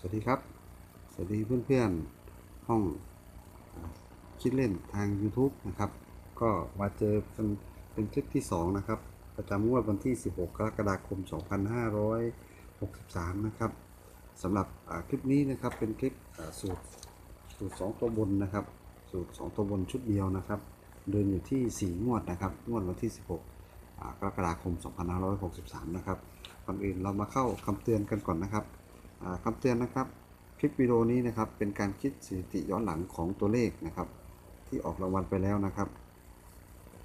สวัสดีครับ สวัสดีเพื่อนๆ ห้องคิดเล่นทาง YouTube นะครับ ก็มาเจอกันเป็นคลิปที่ 2 นะครับ ประจำงวดวันที่ 16 กรกฎาคม 2563 นะครับสำหรับคลิปนี้นะครับเป็นคลิปสูตรสูตร 2 ตัวบนนะครับ สูตร 2 ตัวบนชุดเดียวนะครับ เดินอยู่ที่ 4 งวดนะครับ งวดวันที่ 16กรกฎาคม 2563 นะครับก่อนอื่นเรามาเข้าคำเตือนกันก่อนนะครับ คำเตือนนะครับ คลิปวิดีโอนี้นะครับเป็นการคิดสถิติย้อนหลังของตัวเลขนะครับ ที่ออกรางวัลไปแล้วนะครับ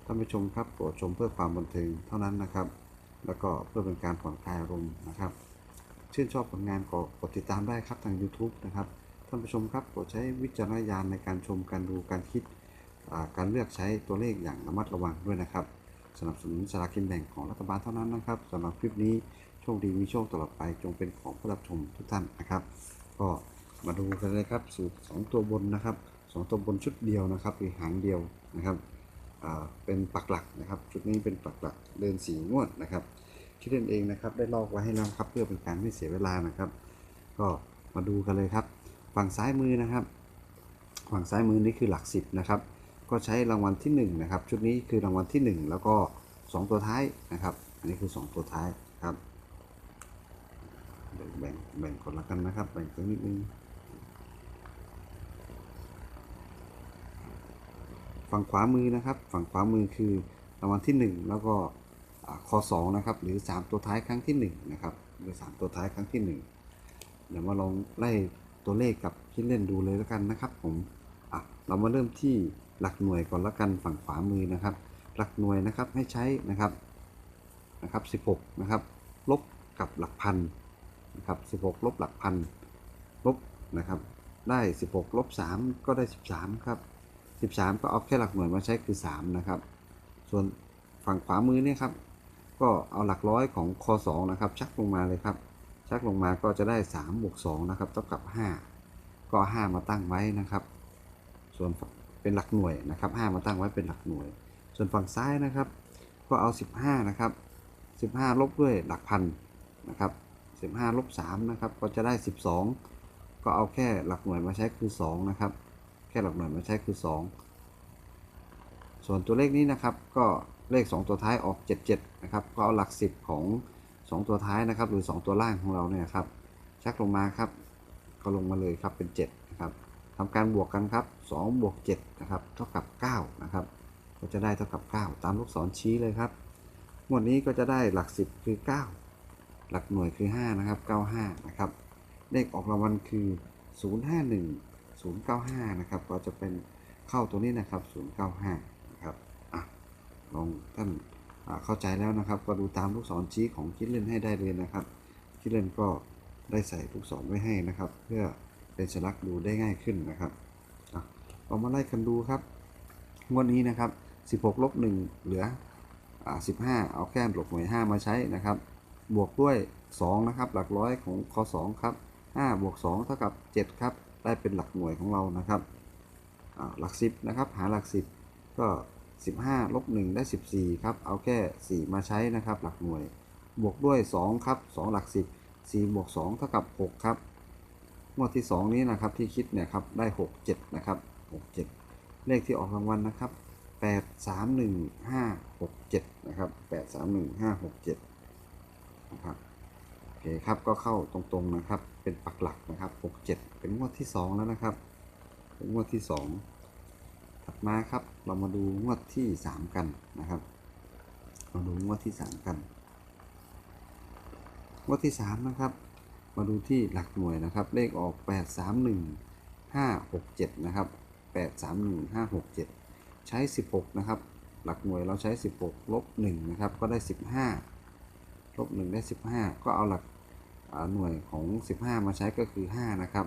ท่านผู้ชมครับโปรดชมเพื่อความบันเทิงเท่านั้นนะครับ แล้วก็เพื่อเป็นการผ่อนคลายอารมณ์นะครับ ชื่นชอบผลงานก็กดติดตามได้ครับทาง YouTube นะครับท่านผู้ชมครับโปรดใช้วิจารณญาณในการชมการดูการคิดการเลือกใช้ตัวเลขอย่างระมัดระวังด้วยนะครับ สนับสนุนสลากกินแบ่งของรัฐบาลเท่านั้นนะครับสำหรับคลิปนี้ โชคดีมีโชคตลอดไปจงเป็นของผู้รับชมทุกท่านนะครับ ก็มาดูกันเลยครับสูตร 2 ตัวบนนะครับ 2 ตัวบนชุดเดียวนะครับคือหางเดียวนะครับเป็นปักหลักนะครับ ชุดนี้เป็นปักหลักเดินสีงวดนะครับคิดเล่นเองนะครับ ได้ลอกไว้ให้แล้วครับ เพื่อเป็นการไม่เสียเวลานะครับ ก็มาดูกันเลยครับ ฝั่งซ้ายมือนะครับ ฝั่งซ้ายมือนี่คือหลักสิบนะครับก็ใช้รางวัลที่1นะครับชุดนี้คือรางวัลที่ 1 แล้วก็ 2 ตัวท้ายนะครับ อันนี้คือ 2 ตัวท้ายครับ แบ่งแบ่งแบ่งก่อนละกันนะครับ แบ่งตรงนิดนึงฝั่งขวามือนะครับ ฝั่งขวามือคือรางวัลที่ 1 แล้วก็อ่าคอ2นะครับ หรือ 3 ตัวท้ายครั้งที่1นะครับหรือ3ตัวท้ายครั้งที่ 1 เดี๋ยวมาลองไล่ตัวเลขกับคิดเล่นดูเลยแล้วกันนะครับ ผมอะเรามาเริ่มที่หลักหน่วยก่อนละกันฝั่งขวามือนะครับ หลักหน่วยนะครับให้ใช้นะครับนะครับ 16 นะครับ ลบกับหลักพัน นะครับ16 ลบหลักพันลบนะครับ ได้ 16 ลบ 3 ก็ได้ 13 ครับ 13 ก็เอาแค่หลักหน่วยมาใช้คือ 3 นะครับ ส่วนฝั่งขวามือเนี่ยครับ ก็เอาหลักร้อยของคอ2นะครับ ชักลงมาเลยครับ ชักลงมาก็จะได้3บวก2นะครับเท่ากับ 5 ก็เอา5มาตั้งไว้นะครับ ส่วนเป็นหลักหน่วยนะครับ 5 มาตั้งไว้เป็นหลักหน่วย ส่วนฝั่งซ้ายนะครับ ก็เอา 15 นะครับ 15 ลบด้วยหลักพันนะครับ 15ลบ3นะครับ ก็จะได้ 12 ก็เอาแค่หลักหน่วยมาใช้คือ 2 นะครับ แค่หลักหน่วยมาใช้คือ 2 ส่วนตัวเลขนี้นะครับก็เลข 2 ตัวท้ายออก 77 นะครับ ก็เอาหลัก 10 ของ 2 ตัวท้ายนะครับ หรือ 2 ตัวล่างของเราเนี่ยครับ ชักลงมาครับ ก็ลงมาเลยครับเป็น 7 นะครับทำการบวกกันครับ2บวก7นะครับ เท่ากับ 9 นะครับ ก็จะได้เท่ากับ 9 ตามลูกศรชี้เลยครับ งวดนี้ก็จะได้หลัก 10 คือ 9 หลักหน่วยคือ 5 นะครับ 95 นะครับ เลขออกรางวัลคือ 051 095 นะครับ ก็จะเป็นเข้าตัวนี้นะครับ 095 นะครับอะลองท่านเข้าใจแล้วนะครับ ก็ดูตามลูกศรชี้ของคิดเล่นให้ได้เลยนะครับคิดเล่นก็ได้ใส่ลูกศรไว้ให้นะครับ เพื่อเป็นสลักดูได้ง่ายขึ้นนะครับอะเรามาไล่กันดูครับงวดนี้นะครับ 16ลบ1เหลืออ่า15 เอาแค่หลบหน่วย5มาใช้นะครับ บวกด้วย 2 นะครับ หลักร้อยของค2ครับ5บวก2เท่ากับ 7 ครับ ได้เป็นหลักหน่วยของเรานะครับหลัก 10 นะครับ หาหลัก 10 ก็ 15ลบ1ได้ 14 ครับ เอาแค่ 4 มาใช้นะครับ หลักหน่วย บวกด้วย 2 ครับ 2 หลัก 10 4บวก2เท่ากับ 6 ครับงวดที่ 2 นี้นะครับที่คิดเนี่ยครับได้ 6 7 นะครับ 6 7 เลขที่ออกรางวัลนะครับ 8 3 1 5 6 7 นะครับ 8 3 1 5 6 7 นะครับโอเคครับก็เข้าตรงๆนะครับ เป็นปักหลักนะครับ 6 7 เป็นงวดที่ 2 แล้วนะครับ เป็นงวดที่ 2 ถัดมาครับเรามาดูงวดที่ 3 กันนะครับ มาดูงวดที่ 3 กันงวดที่ 3 นะครับ มาดูที่หลักหน่วยนะครับ เลขออก 8 3 1 5 6 7 นะครับ 8 3 1 5 6 7 ใช้ 16 นะครับ หลักหน่วยเราใช้ 16 ลบ 1 นะครับ ก็ได้ 15 ลบ1ได้ 15 ก็เอาหลักหน่วยของ 15 มาใช้ก็คือ 5 นะครับ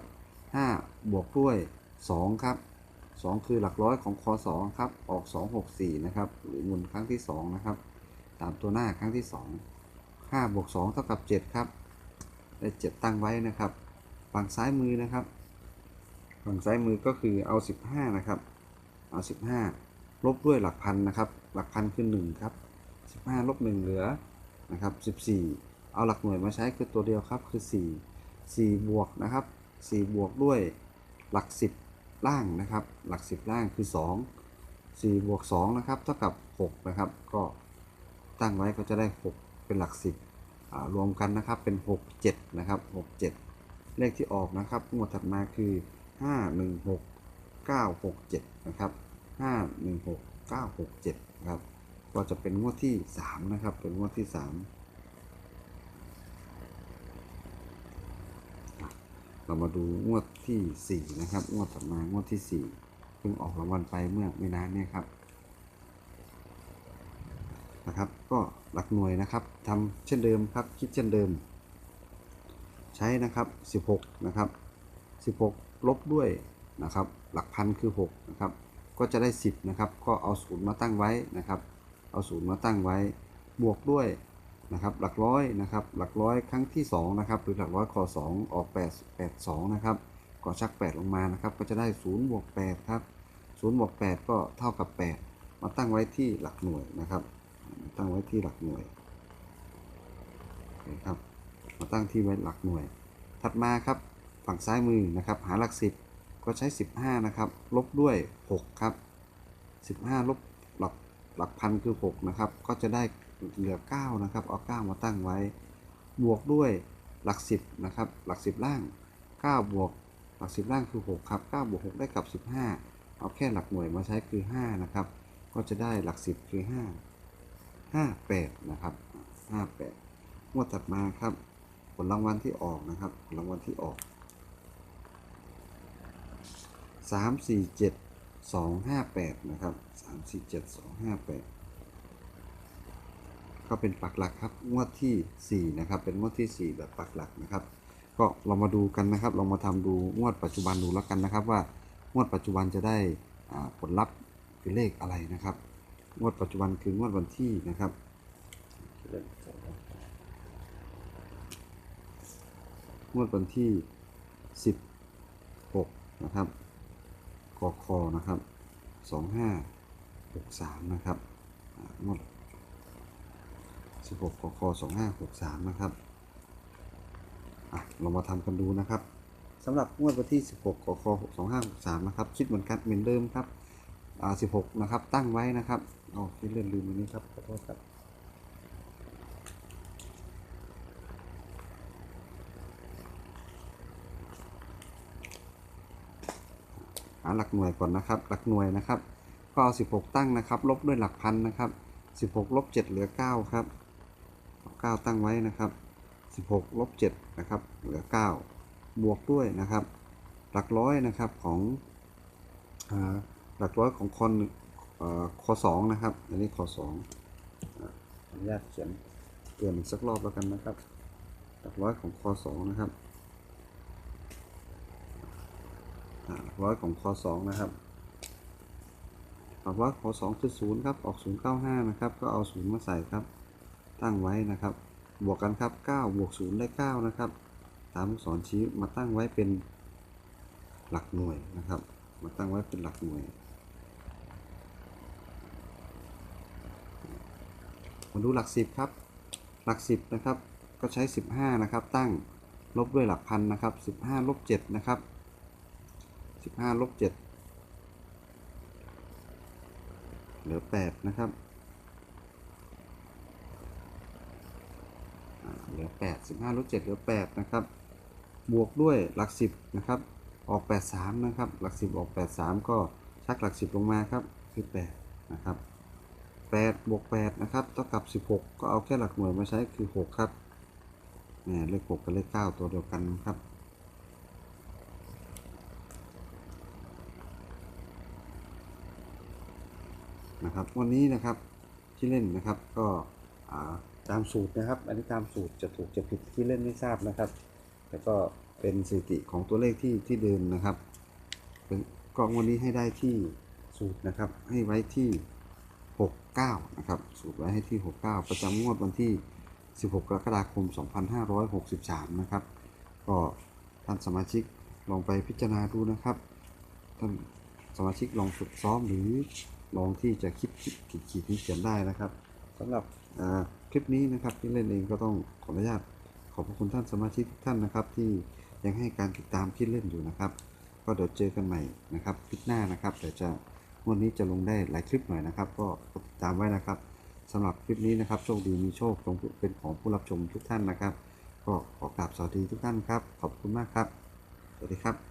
5 บวกด้วย 2 ครับ 2 คือหลักร้อยของคอ2ครับ ออก 2 6 4 นะครับ หรือหมุนครั้งที่ 2 นะครับ ตามตัวหน้าครั้งที่ 2 5 บวก 2 เท่ากับ 7 ครับ ได้ 7 ตั้งไว้นะครับ ฝั่งซ้ายมือนะครับ ฝั่งซ้ายมือก็คือเอา 15 นะครับ เอา 15 ลบด้วยหลักพันนะครับ หลักพันคือ 1 ครับ 15 ลบ 1 เหลือ นะครับ14 เอาหลักหน่วยมาใช้คือตัวเดียวครับคือ 4 4 บวกนะครับ 4 บวกด้วยหลัก 10 ล่างนะครับ หลัก 10 ล่างคือ 2 4 บวก 2 นะครับ เท่ากับ 6 นะครับ ก็ตั้งไว้ก็จะได้ 6 เป็นหลัก 10 รวมกันนะครับเป็น 6 7 นะครับ 6 7 เลขที่ออกนะครับงวดถัดมาคือ 5 1 6 9 6 7 นะครับ 5 1 6 9 6 7 นะครับ ก็จะเป็นงวดที่3นะครับ เป็นงวดที่3เรามาดูงวดที่4นะครับ งวดถัดมางวดที่4เพิ่งออกรางวัลไปเมื่อไม่นานเนี่ยครับนะครับ ก็หลักหน่วยนะครับทำเช่นเดิมครับ คิดเช่นเดิม ใช้นะครับ16นะครับ16 ลบด้วยนะครับ หลักพันคือ6นะครับ ก็จะได้ 10นะครับ ก็เอาศูนย์มาตั้งไว้นะครับ เอาศูนย์มาตั้งไว้ บวกด้วยนะครับหลักร้อยนะครับหลักร้อยครั้งที่2นะครับหรือหลักร้อยคอ2ออก 8 8 2นะครับก็ชัก 8 ลงมานะครับก็จะได้0บวก8ครับ0บวก8ก็เท่ากับ 8 มาตั้งไว้ที่หลักหน่วยนะครับ ตั้งไว้ที่หลักหน่วยโอเครับมาตั้งที่ไว้หลักหน่วย ถัดมาครับฝั่งซ้ายมือนะครับหาหลักสิบก็ใช้ 15นะครับลบด้วย 6 ครับ 15ลบ หลักพันคือ 6 นะครับ ก็จะได้เหลือ 9 นะครับ เอา 9 มาตั้งไว้ บวกด้วยหลัก 10 นะครับ หลัก 10 ล่าง 9 บวก หลัก 10 ล่างคือ 6 ครับ 9 บวก 6 ได้กับ 15 เอาแค่หลักหน่วยมาใช้คือ 5 นะครับ ก็จะได้หลัก 10 คือ 5 58 นะครับ 58งวดถัดมาครับ ผลรางวัลที่ออกนะครับ ผลรางวัลที่ออก 3 4 7 2 5 8 นะครับ 3 4 7 2 5 8 ก็เป็นปักหลักครับ งวดที่ 4 นะครับ เป็นงวดที่ 4 แบบปักหลักนะครับ ก็เรามาดูกันนะครับ เรามาทำดูงวดปัจจุบันดูแล้วกันนะครับ ว่างวดปัจจุบันจะได้ผลลัพธ์คือเลขอะไรนะครับ งวดปัจจุบันคืองวดวันที่นะครับงวดวันที่ 16 นะครับ กคนะครับ 2563 นะครับงวด16กค2563 นะครับเรามาทำกันดูนะครับสำหรับงวดวันที่ 16กค2563 นะครับ คิดเหมือนกันเหมือนเดิมครับอ่า16 นะครับ ตั้งไว้นะครับอ๋อคิดเลื่อนลืมอันนี้ครับขอโทษครับาหลักหน่วยก่อนนะครับ หลักหน่วยนะครับ ก็เอา 16 ตั้งนะครับ ลบด้วยหลักพันนะครับ 16ลบ7เหลือ 9 ครับเอา9ตั้งไว้นะครับ 16ลบ7นะครับ เหลือ 9 บวกด้วยนะครับ หลักร้อยนะครับของอหลักร้อยของคอนอคอสองนะครับ อันนี้คอสองอนุญาตเขียนเตือนอีกสักรอบแล้วกันนะครับ หลักร้อยของคอสองนะครับ อ่าร้อยของคอสองนะครับหลักร้อยคอสองคือศูนย์ครับ ออกศูนย์เก้าห้านะครับ ก็เอาศูนย์มาใส่ครับ ตั้งไว้นะครับ บวกกันครับเก้าบวกศูนย์ได้เก้านะครับ ตามลูกศรชี้มาตั้งไว้เป็นหลักหน่วยนะครับ มาตั้งไว้เป็นหลักหน่วย มาดูหลักสิบครับ หลักสิบนะครับ ก็ใช้สิบห้านะครับ ตั้งลบด้วยหลักพันนะครับสิบห้าลบเจ็ดนะครับ สิบห้าลบเจ็ดเหลือแปดนะครับ เหลือแปดสิบห้าลบเจ็ดเหลือแปดนะครับ บวกด้วยหลักสิบนะครับ ออกแปดสามนะครับ หลักสิบออกแปดสามก็ชักหลักสิบลงมาครับคือแปดนะครับแปดบวกแปดนะครับเท่ากับสิบหกก็เอาแค่หลักหน่วยมาใช้คือหกครับเนี่ยเลขหกกับเลขเก้าตัวเดียวกันนะครับ นะครับวันนี้นะครับที่เล่นนะครับก็ตามสูตรนะครับ อันนี้ตามสูตรจะถูกจะผิดที่เล่นไม่ทราบนะครับ แต่ก็เป็นสถิติของตัวเลขที่ที่เดิมนะครับเป็นกองวันนี้ให้ได้ที่สูตรนะครับ ให้ไว้ที่ 69 นะครับ สูตรไว้ให้ที่ 69 ประจำงวดวันที่ 16 กรกฎาคม 2563 นะครับ ก็ท่านสมาชิกลองไปพิจารณาดูนะครับ ท่านสมาชิกลองฝึกซ้อมหรือ ลองที่จะคิดคิดขีดขีดที่เขียนได้นะครับสำหรับคลิปนี้นะครับที่เล่นเองก็ต้องขออนุญาตขอบพระคุณท่านสมาชิกทุกท่านนะครับ ที่ยังให้การติดตามที่เล่นอยู่นะครับ ก็เดี๋ยวเจอกันใหม่นะครับคลิปหน้านะครับเดี๋ยวจะวันนี้จะลงได้หลายคลิปหน่อยนะครับ ก็ติดตามไว้นะครับสำหรับคลิปนี้นะครับโชคดีมีโชคจงเป็นของผู้รับชมทุกท่านนะครับ ก็ขอกราบสวัสดีทุกท่านครับ ขอบคุณมากครับ สวัสดีครับ